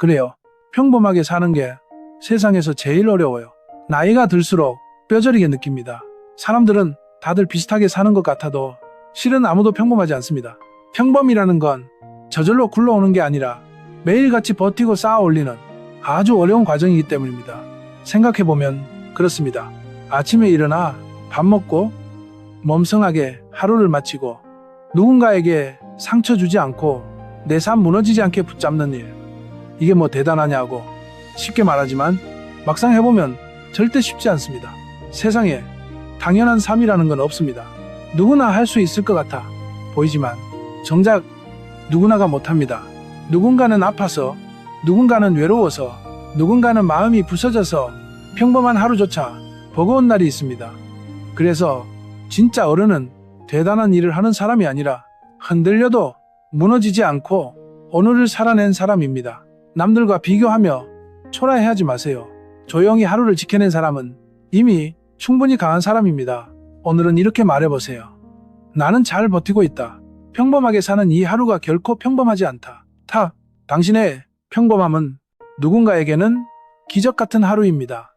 그래요. 평범하게 사는 게 세상에서 제일 어려워요. 나이가 들수록 뼈저리게 느낍니다. 사람들은 다들 비슷하게 사는 것 같아도 실은 아무도 평범하지 않습니다. 평범이라는 건 저절로 굴러오는 게 아니라 매일같이 버티고 쌓아 올리는 아주 어려운 과정이기 때문입니다. 생각해보면 그렇습니다. 아침에 일어나 밥 먹고 멈성하게 하루를 마치고 누군가에게 상처 주지 않고 내 삶 무너지지 않게 붙잡는 일. 이게 뭐 대단하냐고 쉽게 말하지만 막상 해보면 절대 쉽지 않습니다. 세상에 당연한 삶이라는 건 없습니다. 누구나 할 수 있을 것 같아 보이지만 정작 누구나가 못합니다. 누군가는 아파서, 누군가는 외로워서, 누군가는 마음이 부서져서 평범한 하루조차 버거운 날이 있습니다. 그래서 진짜 어른은 대단한 일을 하는 사람이 아니라 흔들려도 무너지지 않고 오늘을 살아낸 사람입니다. 남들과 비교하며 초라해하지 마세요. 조용히 하루를 지켜낸 사람은 이미 충분히 강한 사람입니다. 오늘은 이렇게 말해보세요. 나는 잘 버티고 있다. 평범하게 사는 이 하루가 결코 평범하지 않다. 타, 당신의 평범함은 누군가에게는 기적 같은 하루입니다.